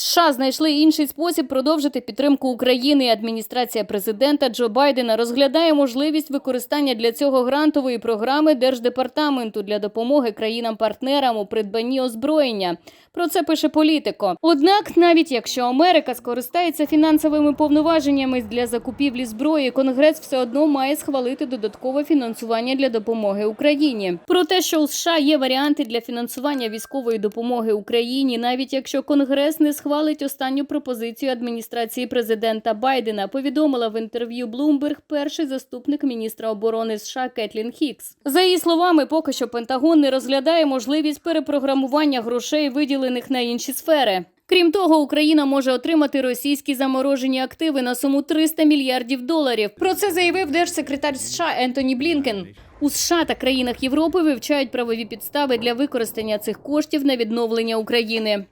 США знайшли інший спосіб продовжити підтримку України. Адміністрація президента Джо Байдена розглядає можливість використання для цього грантової програми Держдепартаменту для допомоги країнам-партнерам у придбанні озброєння. Про це пише політико. Однак, навіть якщо Америка скористається фінансовими повноваженнями для закупівлі зброї, Конгрес все одно має схвалити додаткове фінансування для допомоги Україні. Про те, що у США є варіанти для фінансування військової допомоги Україні, навіть якщо Конгрес не схвалить останню пропозицію адміністрації президента Байдена, повідомила в інтерв'ю Bloomberg перший заступник міністра оборони США Кетлін Хікс. За її словами, поки що Пентагон не розглядає можливість перепрограмування грошей, виділених на інші сфери. Крім того, Україна може отримати російські заморожені активи на суму 300 мільярдів доларів. Про це заявив держсекретар США Ентоні Блінкен. У США та країнах Європи вивчають правові підстави для використання цих коштів на відновлення України.